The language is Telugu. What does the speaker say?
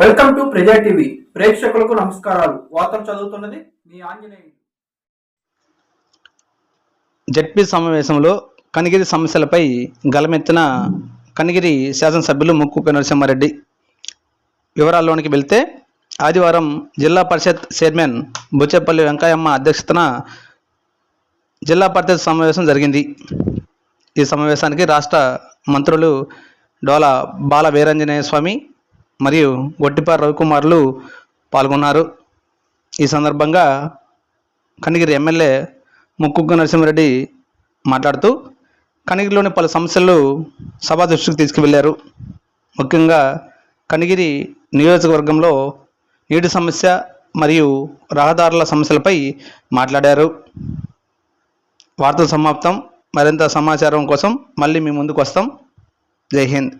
వెల్కమ్ టు ప్రజా టీవీ. ప్రేక్షకులకు నమస్కారాలు. వార్తలు చదువుతున్నది మీ ఆంజనేయ జడ్పీ సమావేశంలో కనిగిరి సమస్యలపై గలమెత్తిన కనిగిరి శాసనసభ్యులు ముక్కు నరసింహారెడ్డి వివరాల్లోనికి వెళ్తే ఆదివారం జిల్లా పరిషత్ చైర్మన్ బుచ్చేపల్లి వెంకయ్యమ్మ అధ్యక్షతన జిల్లా పరిషత్ సమావేశం జరిగింది. ఈ సమావేశానికి రాష్ట్ర మంత్రులు డోల బాల వీరంజనేయ స్వామి మరియు గొట్టిపాటి రవికుమార్లు పాల్గొన్నారు. ఈ సందర్భంగా కనిగిరి ఎమ్మెల్యే ముక్కు నరసింహారెడ్డి మాట్లాడుతూ కనిగిరిలోని పలు సమస్యలు సభా దృష్టికి తీసుకువెళ్ళారు. ముఖ్యంగా కనిగిరి నియోజకవర్గంలో నీటి సమస్య మరియు రహదారుల సమస్యలపై మాట్లాడారు. వార్తల సమాప్తం. మరింత సమాచారం కోసం మళ్ళీ మీ ముందుకు వస్తాం. జై హింద్.